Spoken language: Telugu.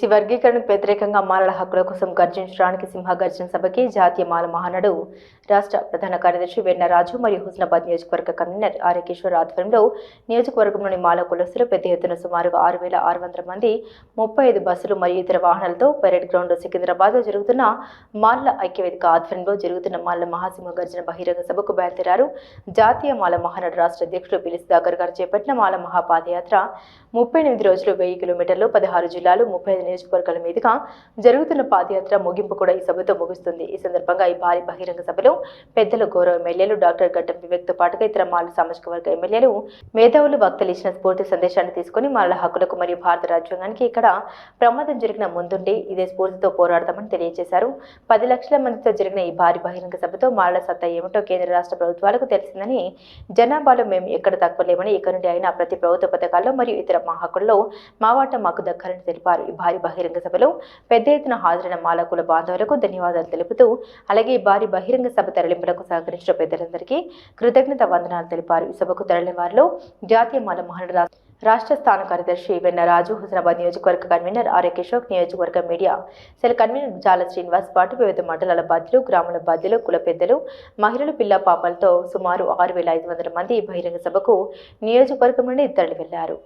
బీసీ వర్గీకరణకు వ్యతిరేకంగా మాలల హక్కుల కోసం గర్జించడానికి సింహ గర్జన సభకి జాతీయ మాల మహానాడు రాష్ట్ర ప్రధాన కార్యదర్శి వెన్నరాజు మరియు హుస్నాబాద్ నియోజకవర్గ కన్వీనర్ ఆర్య ఆధ్వర్యంలో నియోజకవర్గంలోని మాల కులస్తులు పెద్ద ఎత్తున సుమారుగా ఆరు వేల ఆరు వందల మంది ముప్పై ఐదు బస్సులు మరియు ఇతర వాహనాలతో పరేడ్ గ్రౌండ్ సికింద్రాబాద్లో జరుగుతున్న మాల్ల ఐక్యవేదిక ఆధ్వర్యంలో జరుగుతున్న మాల్ల మహాసింహ గర్జన బహిరంగ సభకు బయలుదేరారు జాతీయ మాల మహానాడు రాష్ట్ర అధ్యక్షుడు పిలిసి దాకర్ గారు చేపట్టిన మాల మహాపాదయాత్ర ముప్పై ఎనిమిది రోజులు వెయ్యి కిలోమీటర్లు పదహారు జిల్లాలు ముప్పై ఐదు నియోజకవర్గాల మీదుగా జరుగుతున్న పాదయాత్ర ముగింపు కూడా ఈ సభతో ముగుస్తుంది. ఈ సందర్భంగా ఈ భారీ బహిరంగ సభలో పెద్దలు గౌరవ ఎమ్మెల్యేలు డాక్టర్ గడ్డం వివేక్తో పాటుగా ఇతర మాల సామాజిక వర్గ ఎమ్మెల్యేలు మేధావులు వక్తలు ఇచ్చిన స్ఫూర్తి సందేశాన్ని తీసుకుని మాల హక్కులకు మరియు భారత రాజ్యాంగానికి ఇక్కడ ప్రమాదం జరిగిన ముందుండి ఇదే స్ఫూర్తితో పోరాడతామని తెలియజేశారు. పది లక్షల మందితో జరిగిన ఈ భారీ బహిరంగ సభతో మాలల సత్తా ఏమిటో కేంద్ర రాష్ట్ర ప్రభుత్వాలకు తెలిసిందని జనాభాలో మేము ఎక్కడ తక్కువ లేమని ఇక నుండి అయినా ప్రతి ప్రభుత్వ పథకాల్లో మరియు ఇతర మా హక్కుల్లో మా వాటా మాకు దక్కాలని తెలిపారు. ఈ భారీ బహిరంగ సభలో పెద్ద ఎత్తున హాజరైన మాలకుల బాంధవులకు ధన్యవాదాలు తెలుపుతూ అలాగే భారీ బహిరంగ సభ తరలింపులకు సహకరించిన పెద్దలందరికీ కృతజ్ఞత వందనాలు తెలిపారు. ఈ సభకు తరలిన వారిలో జాతీయ మాల మహనుడు రాష్ట్ర స్థాన కార్యదర్శి వెన్న రాజు హుస్నాబాద్ నియోజకవర్గ కన్వీనర్ ఆర్ఏ కిషోక్ నియోజకవర్గ మీడియా సెల్ కన్వీనర్ జాల శ్రీనివాస్ పాటు వివిధ మండలాల బాధ్యులు గ్రామాల బాధ్యులు కుల పెద్దలు మహిళలు పిల్ల పాపలతో సుమారు ఆరు వేల ఐదు వందల మంది బహిరంగ సభకు నియోజకవర్గం నుండి తరలి వెళ్ళారు